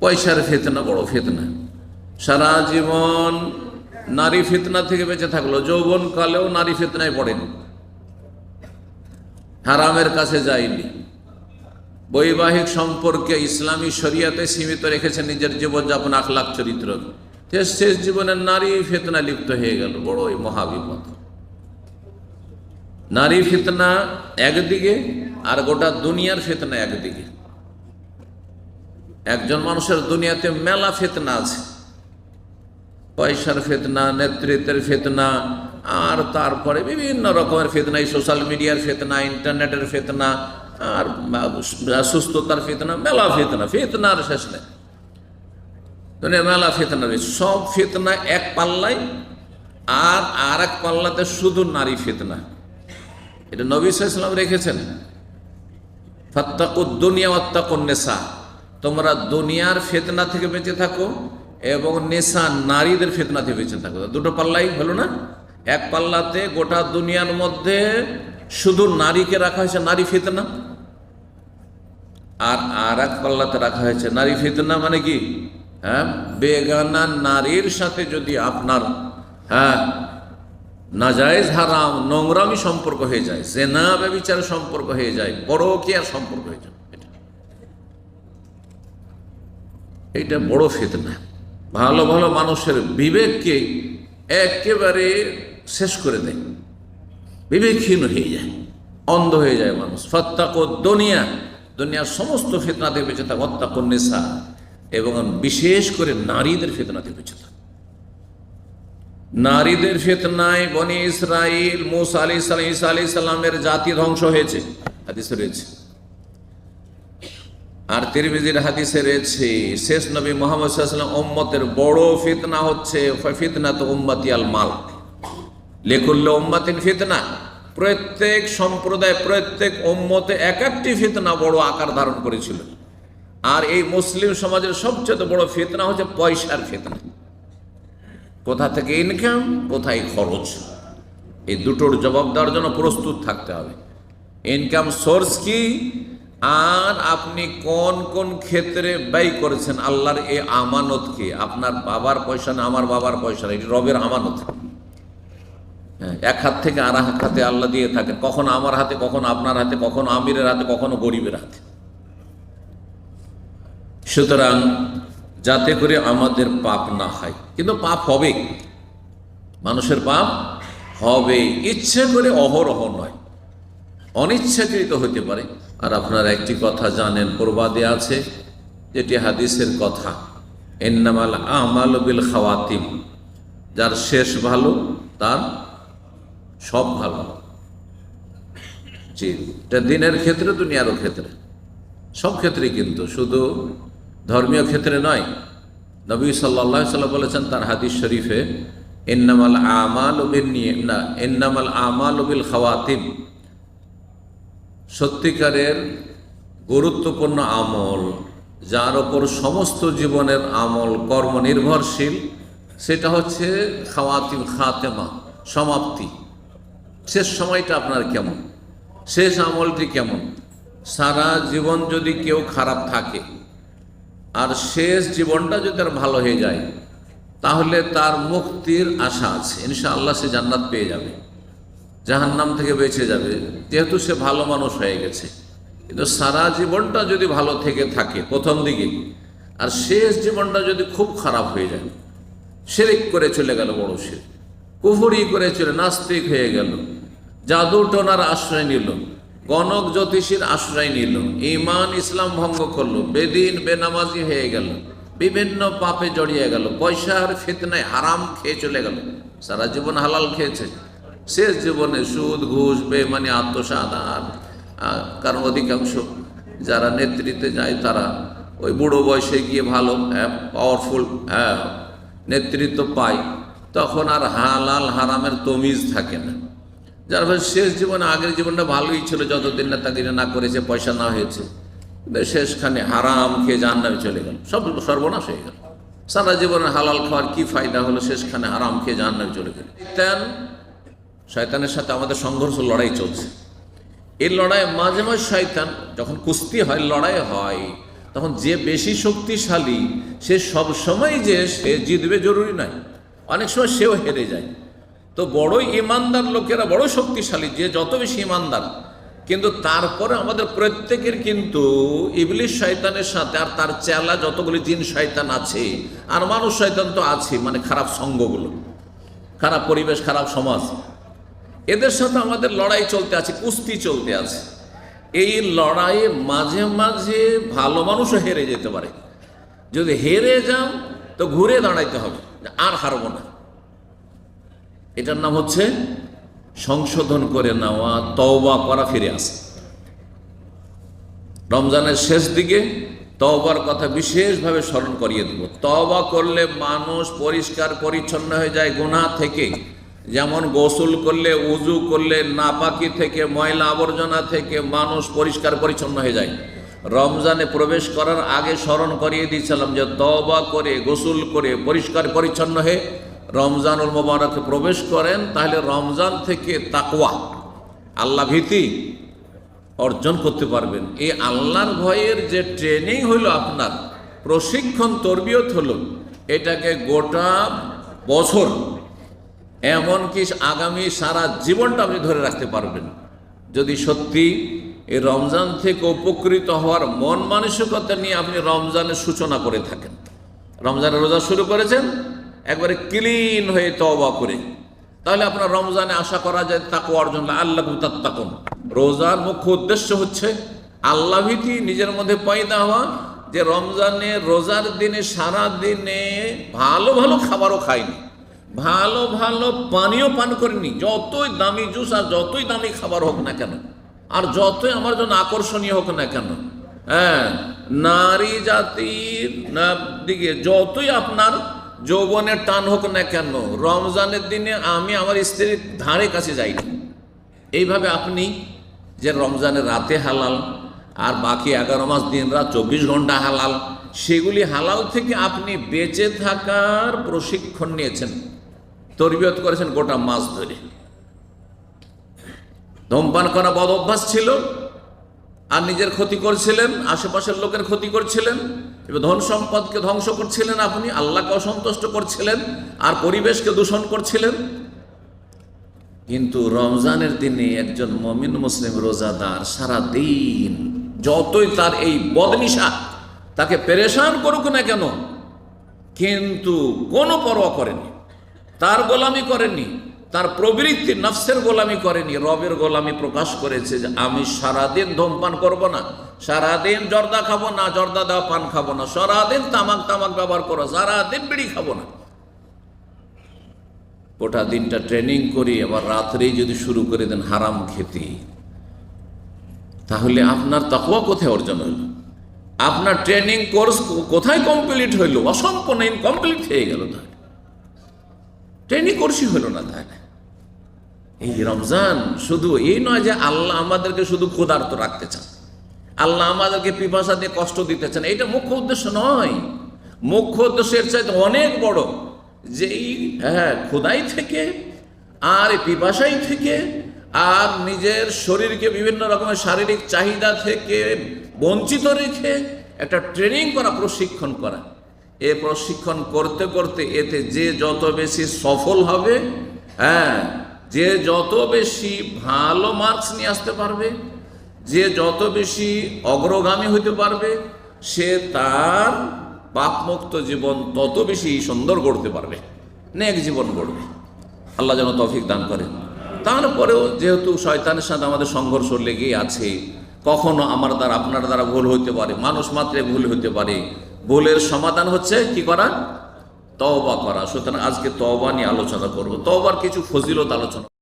পয়সার ফেতনা, বড় ফেতনা। সারা জীবন নারী ফিতনা থেকে বেঁচে থাকল, যৌবন কালেও নারী ফিতনায় পড়েনি। হারামের কাছে যায়নি। বৈবাহিক সম্পর্কে ইসলামী শরিয়াতে সীমিত রেখেছে নিজের জীবনযাপন, আখলাখ, চরিত্র। শেষ জীবনের নারী ফেতনা লিপ্ত হয়ে গেল, বড়ই মহাবিপদ। নারী ফিতনা একদিকে আর গোটা দুনিয়ার ফেতনা একদিকে। একজন মানুষের দুনিয়াতে মেলা ফেতনা আছে। পয়সার ফেতনা, নেতৃত্বের ফেতনা, আর তারপরে বিভিন্ন রকমের ফেতনা, এই সোশ্যাল মিডিয়ার ফেতনা ইন্টারনেটের ফেতনা, আর সুস্থতার ফেতনা, মেলা ফেতনা, ফেতনার শেষ নেই। দুনিয়া মেলা ফেতনা রয়েছে। সব ফেতনা এক পাল্লায়, আর আর এক পাল্লাতে শুধু নারী ফেতনা। এটা নবী সাল্লাম রেখেছেন। ফাত্তাকুদ দুনিয়া ওয়াত্তাকুন নেশা তোমরা দুনিয়ার ফেতনা থেকে বেঁচে থাকো এবং নেশা নারীদের ফেতনা থেকে বেঁচে থাকো। দুটো পাল্লাই হলো না? এক পাল্লাতে গোটা দুনিয়ার মধ্যে শুধু নারীকে রাখা হয়েছে নারী ফেতনা, আর আর এক পাল্লাতে রাখা হয়েছে নারী ফেতনা মানে কি? হ্যাঁ বেগানা নারীর সাথে যদি আপনার হ্যাঁ নাজায়েজ হারাম, নোংরামি সম্পর্ক হয়ে যায়, জেনা, ব্যবিচার সম্পর্ক হয়ে যায়, পরকিয়ার সম্পর্ক হয়ে যায় এটা বড় ফেতনা। ভালো ভালো মানুষের বিবেককে একেবারে শেষ করে দেয়। বিবেকহীন হয়ে যায়, অন্ধ হয়ে যায় মানুষ। ফত্তাক দুনিয়া, দুনিয়ার সমস্ত ফেতনাতে বেঁচে থাকে নেশা এবং বিশেষ করে নারীদের ফেতনাতে বেঁচে থাকে। নারীদের ফেতনায় বনি ইসরাইল, মুসা আলি সালাম ইসা আলি সাল্লামের জাতি ধ্বংস হয়েছে। হাদিসে রয়েছে। আর তিরমিজির হাদিসে রয়েছে, শেষ নবী মোহাম্মদ সাল্লাম ওম্মতের বড় ফিতনা হচ্ছে ফিতনা তো উম্মাতি আল মাল। লেখুল্ল উম্মাতিন ফিতনা। প্রত্যেক সম্প্রদায়, প্রত্যেক ওম্মতে এক একটি ফিতনা বড় আকার ধারণ করেছিল। আর এই মুসলিম সমাজের সবচেয়ে বড় ফিতনা হচ্ছে পয়সার ফিতনা। কোথা থেকে ইনকাম কোথায় খরচ? এই দুটোর জবাব দেওয়ার জন্য প্রস্তুত থাকতে হবে। ইনকাম সোর্স কি? আর আপনি কোন কোন ক্ষেত্রে ব্যয় করেছেন? আল্লাহর এই আমানতকে। আপনার বাবার পয়সা না আমার বাবার পয়সা না এটি রবের আমানত। হ্যাঁ, এক হাত থেকে আর এক হাতে আল্লাহ দিয়ে থাকেন। কখনো আমার হাতে কখনো আপনার হাতে কখনো আমিরের হাতে কখনো গরিবের হাতে। সুতরাং যাতে করে আমাদের পাপ না হয়। কিন্তু পাপ হবে মানুষের পাপ হবে। ইচ্ছে করে অহরহ নয়। অনিচ্ছাকৃত হতে পারে। আর আপনারা একটি কথা জানেন, প্রবাদে আছে, যেটি হাদিসের কথা। এন্নামাল আমাল বিল খাওয়াতিম, যার শেষ ভালো, তার সব ভালো। জি, এটা দিনের ক্ষেত্রে, দুনিয়ারও ক্ষেত্রে। সব ক্ষেত্রে কিন্তু, শুধু ধর্মীয় ক্ষেত্রে নয়। নবী সাল্লাহ সাল্লাম বলেছেন তার হাদিস শরীফে এন্নামাল আমাল বিল নিয়ে, না এন্নামাল আমাল বিল খাওয়াতিম। সত্যিকারের গুরুত্বপূর্ণ আমল, যার ওপর সমস্ত জীবনের আমল কর্ম নির্ভরশীল সেটা হচ্ছে খাওয়াতিম খাতেমা, সমাপ্তি। শেষ সময়টা আপনার কেমন? শেষ আমলটি কেমন? সারা জীবন যদি কেউ খারাপ থাকে, আর শেষ জীবনটা যদি তার ভালো হয়ে যায়, তাহলে তার মুক্তির আশা আছে। ইনশাআল্লাহ সে জান্নাত পেয়ে যাবে। জাহান্নাম থেকে বেঁচে যাবে, যেহেতু সে ভালো মানুষ হয়ে গেছে। কিন্তু সারা জীবনটা যদি ভালো থেকে থাকে, প্রথম দিকে, আর শেষ জীবনটা যদি খুব খারাপ হয়ে যায় সেরেক করে চলে গেল বড় সে কুফুরি করে চলে, নাস্তিক হয়ে গেল জাদু টোনার আশ্রয় নিল গণক জ্যোতিষীর আশ্রয় নিল ইমান ইসলাম ভঙ্গ করল, বেদিন, বেনামাজি হয়ে গেল, বিভিন্ন পাপে জড়িয়ে গেল, পয়সার ফিতনায় হারাম খেয়ে চলে গেল, সারা জীবন হালাল খেয়েছে। শেষ জীবনে সুদ, ঘুষ বেমানি আত্মসাদ আর কারণ অধিকাংশ যারা নেতৃত্বে যায় তারা ওই বুড়ো বয়সে গিয়ে ভালো পাওয়ারফুল নেতৃত্ব পায়। তখন আর হালাল, হারামের তমিজ থাকে না। যার ফলে শেষ জীবনে, আগের জীবনটা ভালোই ছিল, যতদিন না তাদের না করেছে, পয়সা না হয়েছে শেষখানে হারাম খেয়ে জাহান্নামে চলে গেল। সব সর্বনাশ হয়ে গেল। সারা জীবনে হালাল খাওয়ার কি ফায়দা হলো? শেষখানে হারাম খেয়ে জাহান্নামে চলে গেল। শয়তানের সাথে আমাদের সংঘর্ষ, লড়াই চলছে। এই লড়াই মাঝে মাঝে শয়তান যখন কুস্তি হয়, লড়াই হয়, তখন যে বেশি শক্তিশালী, সে সব সময় যে সে জিতবে জরুরি নয়। অনেক সময় সেও হেরে যায়। তো বড় ইমানদার লোকেরা বড় শক্তিশালী, যে যত বেশি ইমানদার, কিন্তু তারপরে আমাদের প্রত্যেকের কিন্তু ইবলিশ শয়তানের সাথে আর তার চেলা যতগুলি জিন শয়তান আছে, আর মানুষ শয়তান তো আছে মানে খারাপ সঙ্গগুলো, খারাপ পরিবেশ, খারাপ সমাজ এদের সাথে আমাদের লড়াই চলতে আছে, কুস্তি চলতে আছে। এই লড়াইয়ে মাঝে মাঝে ভালো মানুষও হেরে যেতে পারে। যদি হেরে যান তো ঘুরে দাঁড়াইতে হবে, আর হারবো না। এটার নাম হচ্ছে সংশোধন করে নেওয়া, তওবা করা, ফিরে আসে। রমজানের শেষ দিকে তওবার কথা বিশেষভাবে স্মরণ করিয়ে দেব। তওবা করলে মানুষ পরিষ্কার, পরিচ্ছন্ন হয়ে যায়, গুনাহ থেকে যেমন গোসল করলে, উজু করলে, নাপাকি থেকে, ময়লা আবর্জনা থেকে মানুষ পরিষ্কার পরিচ্ছন্ন হয়ে যায়। রমজানে প্রবেশ করার আগে স্মরণ করিয়ে দিয়েছিলাম যে তওবা করে, গোসল করে পরিষ্কার পরিচ্ছন্ন হয়ে রমজানুল মোবারকে প্রবেশ করেন, তাহলে রমজান থেকে তাকওয়া, আল্লাহ ভীতি অর্জন করতে পারবেন। এই আল্লাহর ভয়ের যে ট্রেনিং হইল আপনার, প্রশিক্ষণ, তরবিয়ত হলো, এটাকে গোটা বছর এমনকি আগামী সারা জীবনটা আপনি ধরে রাখতে পারবেন। যদি সত্যি এই রমজান থেকে উপকৃত হওয়ার মন মানসিকতা নিয়ে আপনি রমজানের সূচনা করে থাকেন। রমজানের রোজা শুরু করেছেন, একবারে ক্লিন হয়ে তওবা করে। তাহলে আপনার রমজানে আশা করা যায় তাকে অর্জন আল্লাহ তাত্তাকুন। রোজার মুখ্য উদ্দেশ্য হচ্ছে আল্লাহ ভীতি, নিজের মধ্যে পয়দা হওয়া, যে রমজানে রোজার দিনে সারা দিনে ভালো ভালো খাবারও খায়নি ভালো ভালো পানীয় পান করেনি যতই দামি জুস আর যতই দামি খাবার হোক না কেন, আর যতই আমার জন্য আকর্ষণীয় হোক না কেন হ্যাঁ নারী জাতির দিকে যতই আপনার যৌবনের টান হোক না কেন, রমজানের দিনে আমি আমার স্ত্রীর ধারে কাছে যাইনি এইভাবে আপনি যে রমজানের রাতে হালাল, আর বাকি এগারো মাস দিন রাত চব্বিশ ঘণ্টা হালাল, সেগুলি হালাল থেকে আপনি বেঁচে থাকার প্রশিক্ষণ নিয়েছেন। তরবিয়ত করেছেন গোটা মাস ধরে। ধূমপান করা বদ অভ্যাস ছিল। আর নিজের ক্ষতি করছিলেন, আশেপাশের লোকের ক্ষতি করছিলেন ধন সম্পদকে ধ্বংস করছিলেন আপনি, আল্লাহকে অসন্তুষ্ট করছিলেন, আর পরিবেশকে দূষণ করছিলেন। কিন্তু রমজানের দিনে একজন মমিন মুসলিম রোজাদার সারা দিন যতই তার এই বদনিশা তাকে পেরেশান করুক না কেন, কিন্তু কোনো পরোয়া করেনি। তার গোলামি করেনি তার প্রবৃত্তি নফসের গোলামি করেনি রবের গোলামি প্রকাশ করেছে যে আমি সারাদিন ধূমপান করব না, সারাদিন জর্দা খাব না, জর্দা দেওয়া পান খাব না, সারাদিন তামাক তামাক ব্যবহার করো, সারাদিন বিড়ি খাব না। গোটা দিনটা ট্রেনিং করি, আবার রাত্রেই যদি শুরু করে দেন হারাম খেতে। তাহলে আপনার তাকুয়া কোথায় অর্জন হইল? আপনার ট্রেনিং কোর্স কোথায় কমপ্লিট হইল? অসম্পূর্ণ ইনকমপ্লিট হয়ে গেল তাহলে। ট্রেনিং কোর্সই হইল না তাহলে। এই রমজান শুধু এই নয় যে আল্লাহ আমাদেরকে শুধু ক্ষুধার্ত রাখতে চান। আল্লাহ আমাদেরকে পিপাসা দিয়ে কষ্ট দিতে চান। এটা মুখ্য উদ্দেশ্য নয়। মুখ্য উদ্দেশ্যের চাইতে অনেক বড় যে এই হ্যাঁ খোদাই থেকে আর পিপাসাই থেকে আর নিজের শরীরকে বিভিন্ন রকমের শারীরিক চাহিদা থেকে বঞ্চিত রেখে একটা ট্রেনিং করা, প্রশিক্ষণ করা। এ প্রশিক্ষণ করতে করতে এতে যে যত বেশি সফল হবে হ্যাঁ যে যত বেশি ভালো মার্কস নিয়ে আসতে পারবে, যে যত বেশি অগ্রগামী হইতে পারবে, সে তার পাপমুক্ত জীবন তত বেশি সুন্দর গড়তে পারবে, নেক জীবন গড়বে। আল্লাহ যেন তফিক দান করে তারপরেও যেহেতু শয়তানের সাথে আমাদের সংঘর্ষ লেগেই আছে, কখনো আমার দ্বারা, আপনার দ্বারা ভুল হইতে পারে, মানুষ মাত্রে ভুল হইতে পারে ভুলের সমাধান হচ্ছে কি করা? তওবা করা। সুতরাং আজকে তওবা নিয়ে আলোচনা করব। তওবার কিছু ফজিলত আলোচনা